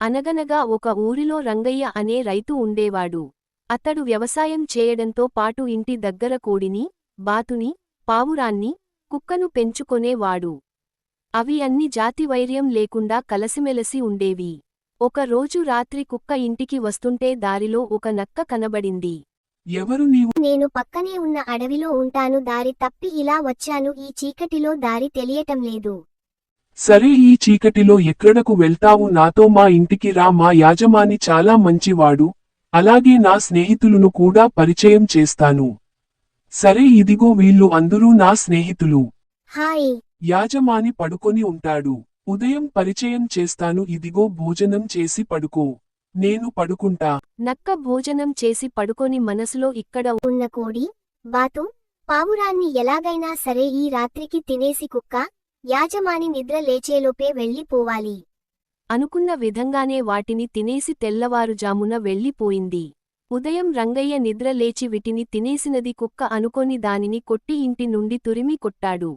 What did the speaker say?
అనగనగా ఒక ఊరిలో రంగయ్య అనే రైతు ఉండేవాడు. అతడు వ్యవసాయం చేయడంతో పాటు ఇంటి దగ్గర కోడిని బాతుని పావురాన్ని కుక్కను పెంచుకొనేవాడు. అవి అన్ని జాతి వైర్యం లేకుండా కలసిమెలసి ఉండేవి. ఒక రోజు రాత్రి కుక్క ఇంటికి వస్తుంటే దారిలో ఒక నక్క కనబడింది. ఎవరు నీవు? నేను పక్కనే ఉన్న అడవిలో ఉంటాను దారి తప్పి ఇలా వచ్చాను ఈ చీకటిలో దారి తెలియటం లేదు. సరే ఈ చీకటిలో ఎక్కడకు వెళ్తావు? నాతో మా ఇంటికి రా. మా యాజమాని చాలా మంచివాడు. అలాగే నా స్నేహితులను కూడా పరిచయం చేస్తాను. సరే ఇదిగో వీళ్ళు అందరూ నా స్నేహితులు. హాయ్. యాజమాని పడుకొని ఉంటాడు. ఉదయం పరిచయం చేస్తాను. ఇదిగో భోజనం చేసి పడుకో. నేను పడుకుంటా. నక్క భోజనం చేసి పడుకొని మనసులో ఇక్కడ ఉన్న కోడి బాతు పావురాన్ని ఎలాగైనా సరే ఈ రాత్రికి తినేసి కుక్క యాజమాని నిద్ర లేచేలోపే వెళ్ళిపోవాలి. అనుకున్న విధంగానే వాటిని తినేసి తెల్లవారుజామున వెళ్ళిపోయింది. ఉదయం రంగయ్య నిద్ర లేచి విటిని తినేసినది కుక్క అనుకొని దానిని కొట్టి ఇంటి నుండి తురిమి కొట్టాడు.